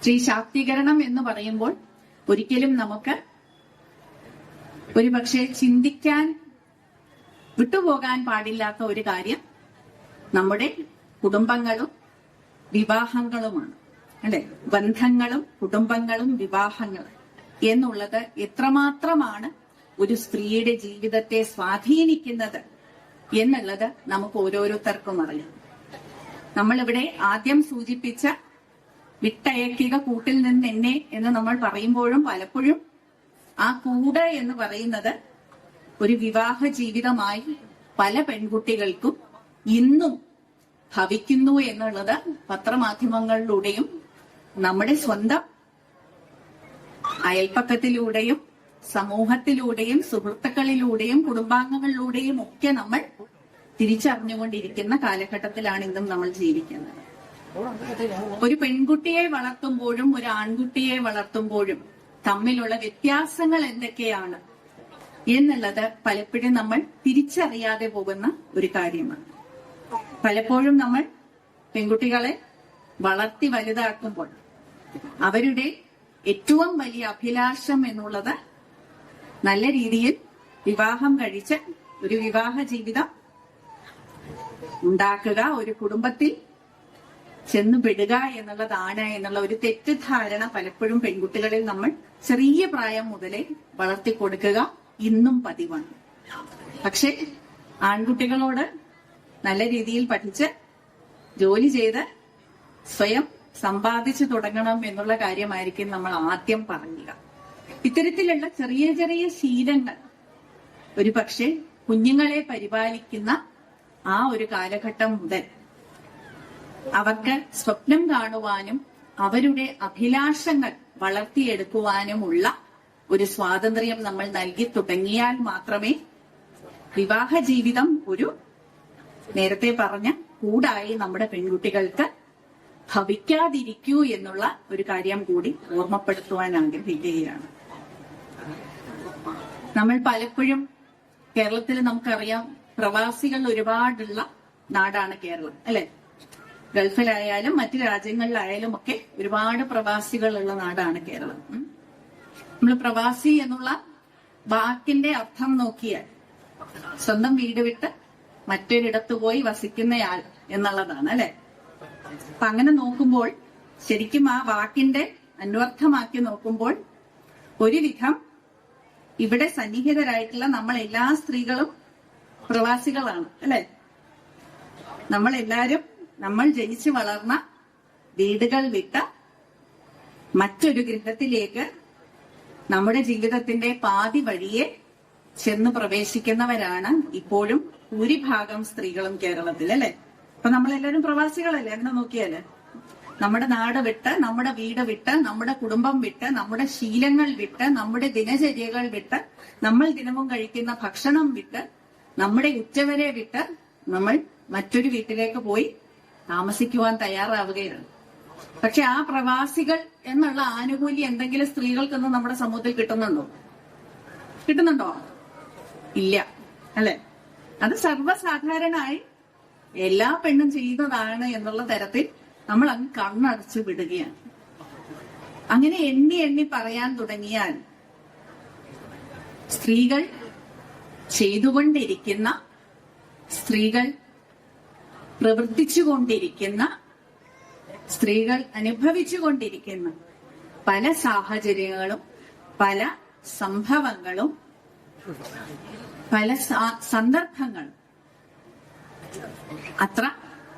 സ്ത്രീ ശാക്തീകരണം എന്ന് പറയുമ്പോൾ ഒരിക്കലും നമുക്ക് ഒരുപക്ഷെ ചിന്തിക്കാൻ വിട്ടുപോകാൻ പാടില്ലാത്ത ഒരു കാര്യം നമ്മുടെ കുടുംബങ്ങളും വിവാഹങ്ങളുമാണ്. അല്ലെ? ബന്ധങ്ങളും കുടുംബങ്ങളും വിവാഹങ്ങളും എന്നുള്ളത് എത്രമാത്രമാണ് ഒരു സ്ത്രീയുടെ ജീവിതത്തെ സ്വാധീനിക്കുന്നത് എന്നുള്ളത് നമുക്ക് ഓരോരുത്തർക്കും അറിയാം. നമ്മളിവിടെ ആദ്യം സൂചിപ്പിച്ച വിട്ടയക്കുക കൂട്ടിൽ നിന്ന് എന്നെ എന്ന് നമ്മൾ പറയുമ്പോഴും പലപ്പോഴും ആ കൂട് എന്ന് പറയുന്നത് ഒരു വിവാഹ ജീവിതമായി പല പെൺകുട്ടികൾക്കും ഇന്നും ഭവിക്കുന്നു എന്നുള്ളത് പത്രമാധ്യമങ്ങളിലൂടെയും നമ്മുടെ സ്വന്തം അയൽപ്പക്കത്തിലൂടെയും സമൂഹത്തിലൂടെയും സുഹൃത്തുക്കളിലൂടെയും കുടുംബാംഗങ്ങളിലൂടെയും ഒക്കെ നമ്മൾ തിരിച്ചറിഞ്ഞുകൊണ്ടിരിക്കുന്ന കാലഘട്ടത്തിലാണ് ഇന്നും നമ്മൾ ജീവിക്കുന്നത്. ഒരു പെൺകുട്ടിയെ വളർത്തുമ്പോഴും ഒരു ആൺകുട്ടിയെ വളർത്തുമ്പോഴും തമ്മിലുള്ള വ്യത്യാസങ്ങൾ എന്തൊക്കെയാണ്? എന്നുള്ളത് പലപ്പോഴും നമ്മൾ തിരിച്ചറിയാതെ പോകുന്ന ഒരു കാര്യമാണ്. പലപ്പോഴും നമ്മൾ പെൺകുട്ടികളെ വളർത്തി വലുതാക്കുമ്പോൾ അവരുടെ ഏറ്റവും വലിയ അഭിലാഷം എന്നുള്ളത് നല്ല രീതിയിൽ വിവാഹം കഴിച്ച് ഒരു വിവാഹ ജീവിതം ഉണ്ടാക്കുക ഒരു കുടുംബത്തിൽ ചെന്നുപെടുക എന്നുള്ളതാണ് എന്നുള്ള ഒരു തെറ്റിദ്ധാരണ പലപ്പോഴും പെൺകുട്ടികളിൽ നമ്മൾ ചെറിയ പ്രായം മുതലേ വളർത്തി കൊടുക്കുക ഇന്നും പതിവാണ്. പക്ഷെ ആൺകുട്ടികളോട് നല്ല രീതിയിൽ പഠിച്ച് ജോലി ചെയ്ത് സ്വയം സമ്പാദിച്ചു തുടങ്ങണം എന്നുള്ള കാര്യമായിരിക്കും നമ്മൾ ആദ്യം പറയുക. ഇത്തരത്തിലുള്ള ചെറിയ ചെറിയ ശീലങ്ങൾ ഒരു കുഞ്ഞുങ്ങളെ പരിപാലിക്കുന്ന ആ ഒരു കാലഘട്ടം മുതൽ അവർക്ക് സ്വപ്നം കാണുവാനും അവരുടെ അഭിലാഷങ്ങൾ വളർത്തിയെടുക്കുവാനുമുള്ള ഒരു സ്വാതന്ത്ര്യം നമ്മൾ നൽകി തുടങ്ങിയാൽ മാത്രമേ വിവാഹ ജീവിതം ഒരു നേരത്തെ പറഞ്ഞ കൂടായി നമ്മുടെ പെൺകുട്ടികൾക്ക് ഭവിക്കാതിരിക്കൂ എന്നുള്ള ഒരു കാര്യം കൂടി ഓർമ്മപ്പെടുത്തുവാൻ ആഗ്രഹിക്കുകയാണ്. നമ്മൾ പലപ്പോഴും കേരളത്തിൽ നമുക്കറിയാം പ്രവാസികൾ ഒരുപാടുള്ള നാടാണ് കേരളം അല്ലെ? ഗൾഫിലായാലും മറ്റു രാജ്യങ്ങളിലായാലും ഒക്കെ ഒരുപാട് പ്രവാസികളുള്ള നാടാണ് കേരളം. നമ്മൾ പ്രവാസി എന്നുള്ള വാക്കിന്റെ അർത്ഥം നോക്കിയാൽ സ്വന്തം വീട് വിട്ട് മറ്റൊരിടത്ത് പോയി വസിക്കുന്നയാൾ എന്നുള്ളതാണ് അല്ലെ? അപ്പൊ അങ്ങനെ നോക്കുമ്പോൾ ശരിക്കും ആ വാക്കിന്റെ അന്വർത്ഥമാക്കി നോക്കുമ്പോൾ ഒരുവിധം ഇവിടെ സന്നിഹിതരായിട്ടുള്ള നമ്മൾ എല്ലാ സ്ത്രീകളും പ്രവാസികളാണ് അല്ലെ? നമ്മൾ എല്ലാരും നമ്മൾ ജനിച്ചു വളർന്ന വീടുകൾ വിട്ട മറ്റൊരു ഗ്രഹത്തിലേക്ക് നമ്മുടെ ജീവിതത്തിന്റെ പാതി വഴിയെ ചെന്ന് പ്രവേശിക്കുന്നവരാണ് ഇപ്പോഴും ഭൂരിഭാഗം സ്ത്രീകളും കേരളത്തിൽ അല്ലെ? അപ്പൊ നമ്മളെല്ലാവരും പ്രവാസികളല്ലേ? അങ്ങനെ നോക്കിയാൽ. നമ്മുടെ നാട് വിട്ട് നമ്മുടെ വീട് വിട്ട് നമ്മുടെ കുടുംബം വിട്ട് നമ്മുടെ ശീലങ്ങൾ വിട്ട് നമ്മുടെ ദിനചര്യകൾ വിട്ട് നമ്മൾ ദിനവും കഴിക്കുന്ന ഭക്ഷണം വിട്ട് നമ്മുടെ ഉച്ചവരെ വിട്ട് നമ്മൾ മറ്റൊരു വീട്ടിലേക്ക് പോയി താമസിക്കുവാൻ തയ്യാറാവുകയാണ്. പക്ഷെ ആ പ്രവാസികൾ എന്നുള്ള ആനുകൂല്യം എന്തെങ്കിലും സ്ത്രീകൾക്കൊന്നും നമ്മുടെ സമൂഹത്തിൽ കിട്ടുന്നുണ്ടോ? കിട്ടുന്നുണ്ടോ? ഇല്ല. അല്ലെ? അത് സർവസാധാരണമായി എല്ലാ പെണ്ണും ചെയ്യുന്നതാണ് എന്നുള്ള തരത്തിൽ നമ്മൾ അങ്ങ് കണ്ണടച്ചു വിടുകയാണ്. അങ്ങനെ എണ്ണി എണ്ണി പറയാൻ തുടങ്ങിയാൽ സ്ത്രീകൾ ചെയ്തുകൊണ്ടിരിക്കുന്ന സ്ത്രീകൾ പ്രവർത്തിച്ചുകൊണ്ടിരിക്കുന്ന സ്ത്രീകൾ അനുഭവിച്ചുകൊണ്ടിരിക്കുന്ന പല സാഹചര്യങ്ങളും പല സംഭവങ്ങളും പല സന്ദർഭങ്ങളും. അത്ര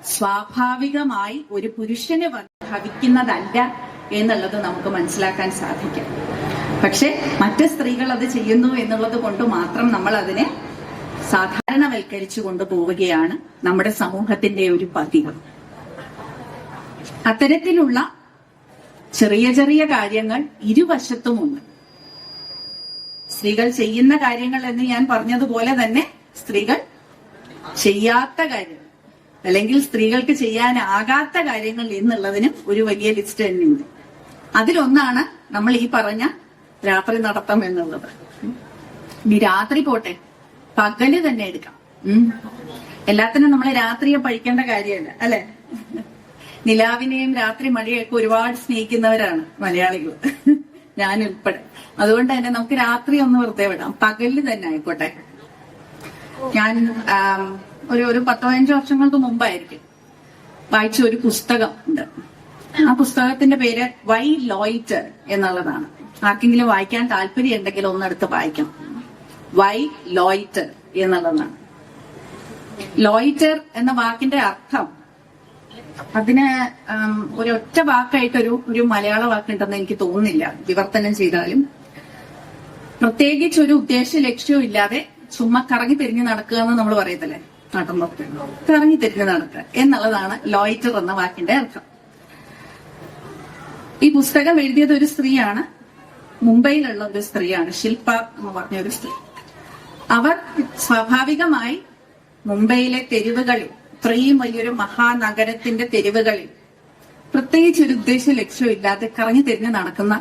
സ്വാഭാവികമായി ഒരു പുരുഷന് ഭവിക്കുന്നതല്ല എന്നുള്ളത് നമുക്ക് മനസ്സിലാക്കാൻ സാധിക്കും. പക്ഷെ മറ്റ് സ്ത്രീകൾ അത് ചെയ്യുന്നു എന്നുള്ളത് കൊണ്ട് മാത്രം നമ്മൾ അതിനെ സാധാരണവൽക്കരിച്ചു കൊണ്ടുപോവുകയാണ് നമ്മുടെ സമൂഹത്തിന്റെ ഒരു പതിവ്. അത്തരത്തിലുള്ള ചെറിയ ചെറിയ കാര്യങ്ങൾ ഇരുവശത്തുമുണ്ട് സ്ത്രീകൾ ചെയ്യുന്ന കാര്യങ്ങൾ എന്ന് ഞാൻ പറഞ്ഞതുപോലെ തന്നെ സ്ത്രീകൾ ചെയ്യാത്ത കാര്യങ്ങൾ അല്ലെങ്കിൽ സ്ത്രീകൾക്ക് ചെയ്യാനാകാത്ത കാര്യങ്ങൾ എന്നുള്ളതിനും ഒരു വലിയ ലിസ്റ്റ് തന്നെയുണ്ട്. അതിലൊന്നാണ് നമ്മൾ ഈ പറഞ്ഞ രാത്രി നടത്തം എന്നുള്ളത്. ഇനി രാത്രി പോട്ടെ. പകൽ തന്നെ എടുക്കാം ഉം. എല്ലാത്തിനും നമ്മൾ രാത്രിയെ പഴിക്കേണ്ട കാര്യമല്ല അല്ലെ? നിലാവിനെയും രാത്രി മഴയൊക്കെ ഒരുപാട് സ്നേഹിക്കുന്നവരാണ് മലയാളികൾ ഞാൻ ഉൾപ്പെടെ. അതുകൊണ്ട് തന്നെ നമുക്ക് രാത്രി ഒന്ന് വെറുതെ വിടാം. പകലിൽ തന്നെ ആയിക്കോട്ടെ. ഞാൻ ഒരു ഒരു പത്തോ പതിനഞ്ചോ വർഷങ്ങൾക്ക് മുമ്പായിരിക്കും വായിച്ച ഒരു പുസ്തകം ഉണ്ട്. ആ പുസ്തകത്തിന്റെ പേര് വൈ ലോയിറ്റർ എന്നുള്ളതാണ്. ആർക്കെങ്കിലും വായിക്കാൻ താല്പര്യം ഉണ്ടെങ്കിൽ ഒന്നെടുത്ത് വായിക്കണം. വൈ ലോയിറ്റർ എന്നുള്ളതാണ്. ലോയിറ്റർ എന്ന വാക്കിന്റെ അർത്ഥം അതിന് ഒരു ഒറ്റ വാക്കായിട്ടൊരു ഒരു മലയാള വാക്കുണ്ടെന്ന് എനിക്ക് തോന്നുന്നില്ല. വിവർത്തനം ചെയ്താലും. പ്രത്യേകിച്ച് ഒരു ഉദ്ദേശ ലക്ഷ്യവും ഇല്ലാതെ ചുമ്മാ കറങ്ങി തിരിഞ്ഞ് നടക്കുക എന്ന് നമ്മൾ പറയത്തില്ലേ? നാട്ടിൻപുറത്ത് കറങ്ങി തിരിഞ്ഞ് നടക്കുക എന്നുള്ളതാണ് ലോയിറ്റർ എന്ന വാക്കിന്റെ അർത്ഥം. ഈ പുസ്തകം എഴുതിയത് ഒരു സ്ത്രീയാണ്. മുംബൈയിലുള്ള ഒരു സ്ത്രീയാണ്. ശില്പ എന്ന് പറഞ്ഞ ഒരു സ്ത്രീ. അവർ സ്വാഭാവികമായി മുംബൈയിലെ തെരുവുകളിൽ ഇത്രയും വലിയൊരു മഹാനഗരത്തിന്റെ തെരുവുകളിൽ പ്രത്യേകിച്ച് ഒരു ഉദ്ദേശ ലക്ഷ്യമില്ലാതെ കറങ്ങി തിരിഞ്ഞ് നടക്കുന്ന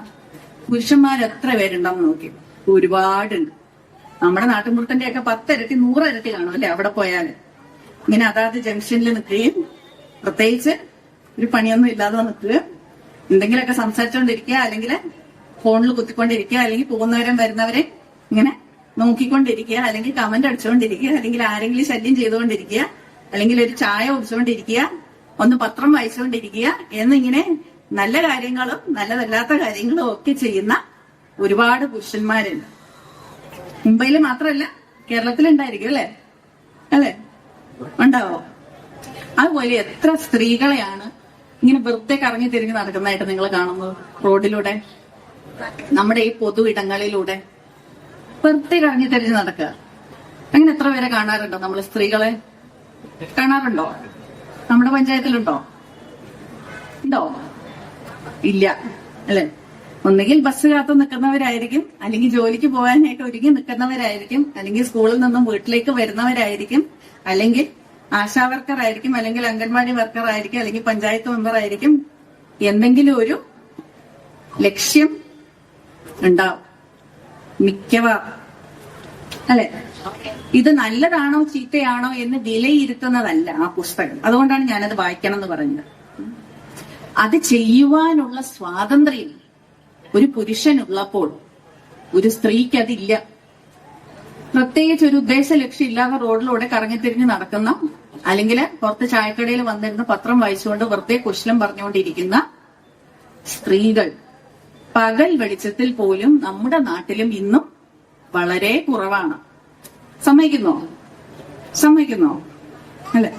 പുരുഷന്മാർ എത്ര പേരുണ്ടെന്ന് നോക്കി. ഒരുപാടുണ്ട്. നമ്മുടെ നാട്ടുമുറത്തിന്റെ ഒക്കെ പത്തിരട്ടി നൂറിരട്ടി കാണും അല്ലെ അവിടെ പോയാൽ. ഇങ്ങനെ അതാത് ജംഗ്ഷനിൽ നിൽക്കുകയും പ്രത്യേകിച്ച് ഒരു പണിയൊന്നും ഇല്ലാതെ നിൽക്കുകയും എന്തെങ്കിലുമൊക്കെ സംസാരിച്ചുകൊണ്ടിരിക്കുക അല്ലെങ്കിൽ ഫോണിൽ കുത്തിക്കൊണ്ടിരിക്കുക അല്ലെങ്കിൽ പോകുന്നവരും വരുന്നവരെ ഇങ്ങനെ നോക്കിക്കൊണ്ടിരിക്കുക അല്ലെങ്കിൽ കമന്റ് അടിച്ചുകൊണ്ടിരിക്കുക അല്ലെങ്കിൽ ആരെങ്കിലും ശല്യം ചെയ്തുകൊണ്ടിരിക്കുക അല്ലെങ്കിൽ ഒരു ചായ കുടിച്ചുകൊണ്ടിരിക്കുക ഒന്ന് പത്രം വായിച്ചുകൊണ്ടിരിക്കുക എന്നിങ്ങനെ നല്ല കാര്യങ്ങളും നല്ലതല്ലാത്ത കാര്യങ്ങളും ഒക്കെ ചെയ്യുന്ന ഒരുപാട് പുരുഷന്മാരുണ്ട്. മുംബൈയിൽ മാത്രമല്ല കേരളത്തിലുണ്ടായിരിക്കും അല്ലെ? അല്ലെ? ഉണ്ടാവോ? അതുപോലെ എത്ര സ്ത്രീകളെയാണ് ഇങ്ങനെ വെറുതെ കറങ്ങി തിരിഞ്ഞ് നടക്കുന്നതായിട്ട് നിങ്ങൾ കാണുന്നത്? റോഡിലൂടെ? നമ്മുടെ ഈ പൊതു ഇടങ്ങളിലൂടെ വെറുതെ കറങ്ങി തെളിഞ്ഞ് നടക്കുക. അങ്ങനെ എത്ര പേരെ കാണാറുണ്ടോ? നമ്മൾ സ്ത്രീകളെ കാണാറുണ്ടോ? നമ്മുടെ പഞ്ചായത്തിലുണ്ടോ? ഉണ്ടോ? ഇല്ല അല്ലെ? ഒന്നുകിൽ ബസ് കാത്തു നിൽക്കുന്നവരായിരിക്കും അല്ലെങ്കിൽ ജോലിക്ക് പോകാനായിട്ട് ഒരുങ്ങി നിൽക്കുന്നവരായിരിക്കും അല്ലെങ്കിൽ സ്കൂളിൽ നിന്നും വീട്ടിലേക്ക് വരുന്നവരായിരിക്കും അല്ലെങ്കിൽ ആശാ വർക്കർ ആയിരിക്കും അല്ലെങ്കിൽ അംഗൻവാടി വർക്കർ ആയിരിക്കും അല്ലെങ്കിൽ പഞ്ചായത്ത് മെമ്പർ ആയിരിക്കും. എന്തെങ്കിലും ഒരു ലക്ഷ്യം ഉണ്ടാവും. മിക്കവാറും അല്ലെ? ഇത് നല്ലതാണോ ചീത്തയാണോ എന്ന് വിലയിരുത്തുന്നതല്ല ആ പുസ്തകം. അതുകൊണ്ടാണ് ഞാനത് വായിക്കണം എന്ന് പറഞ്ഞത്. അത് ചെയ്യുവാനുള്ള സ്വാതന്ത്ര്യം ഒരു പുരുഷനുള്ളപ്പോൾ ഒരു സ്ത്രീക്ക് അതില്ല പ്രത്യേകിച്ച് ഒരു ഉദ്ദേശ ലക്ഷ്യം ഇല്ലാതെ റോഡിലൂടെ കറങ്ങിത്തിരിഞ്ഞ് നടക്കുന്ന അല്ലെങ്കിൽ പുറത്ത് ചായക്കടയിൽ വന്നിരുന്ന് പത്രം വായിച്ചുകൊണ്ട് വെറുതെ കുശലം പറഞ്ഞുകൊണ്ടിരിക്കുന്ന സ്ത്രീകൾ. പകൽ വെളിച്ചത്തിൽ പോലും നമ്മുടെ നാട്ടിലും ഇന്നും വളരെ കുറവാണ്. സമ്മതിക്കുന്നോ? സമ്മതിക്കുന്നോ? അല്ലെ?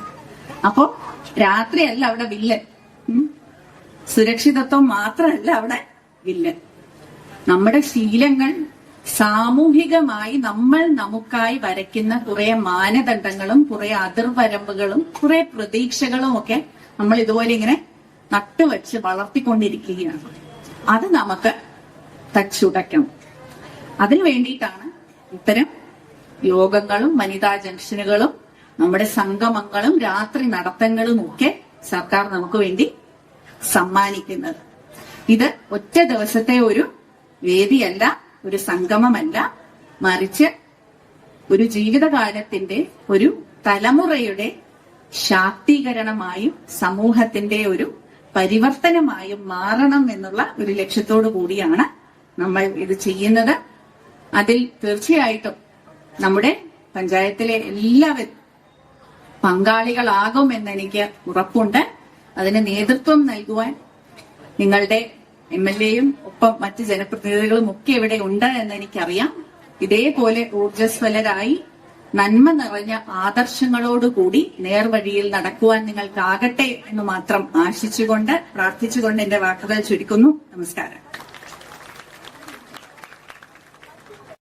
അപ്പോ രാത്രിയല്ല അവിടെ വില്ലൻ. സുരക്ഷിതത്വം മാത്രമല്ല അവിടെ വില്ലൻ. നമ്മുടെ ശീലങ്ങൾ സാമൂഹികമായി നമ്മൾ നമുക്കായി വരയ്ക്കുന്ന കുറെ മാനദണ്ഡങ്ങളും കുറെ അതിർവരമ്പുകളും കുറെ പ്രതീക്ഷകളും ഒക്കെ നമ്മൾ ഇതുപോലെ ഇങ്ങനെ നട്ടുവച്ച് വളർത്തിക്കൊണ്ടിരിക്കുകയാണ്. അത് നമുക്ക് തച്ചുടയ്ക്കണം. അതിനു വേണ്ടിയിട്ടാണ് ഇത്തരം യോഗങ്ങളും വനിതാ ജംഗ്ഷനുകളും നമ്മുടെ സംഗമങ്ങളും രാത്രി നടത്തങ്ങളും ഒക്കെ സർക്കാർ നമുക്ക് വേണ്ടി സമ്മാനിക്കുന്നത്. ഇത് ഒറ്റ ദിവസത്തെ ഒരു വേദിയല്ല ഒരു സംഗമമല്ല. മറിച്ച് ഒരു ജീവിതകാലത്തിന്റെ ഒരു തലമുറയുടെ ശാക്തീകരണമായും സമൂഹത്തിന്റെ ഒരു പരിവർത്തനമായും മാറണം എന്നുള്ള ഒരു ലക്ഷ്യത്തോടു കൂടിയാണ് നമ്മൾ ഇത് ചെയ്യുന്നത്. അതിൽ തീർച്ചയായിട്ടും നമ്മുടെ പഞ്ചായത്തിലെ എല്ലാവരും പങ്കാളികളാകും എന്നെനിക്ക് ഉറപ്പുണ്ട്. അതിന് നേതൃത്വം നൽകുവാൻ നിങ്ങളുടെ എം എൽ എയും ഒപ്പം മറ്റ് ജനപ്രതിനിധികളും ഒക്കെ ഇവിടെ ഉണ്ട് എന്ന് എനിക്കറിയാം ഇതേപോലെ ഊർജസ്വലരായി നന്മ നിറഞ്ഞ ആദർശങ്ങളോടുകൂടി നേർവഴിയിൽ നടക്കുവാൻ നിങ്ങൾക്കാകട്ടെ എന്ന് മാത്രം ആശിച്ചുകൊണ്ട് പ്രാർത്ഥിച്ചുകൊണ്ട് എന്റെ വാക്കുകൾ ചുരുക്കുന്നു. നമസ്കാരം.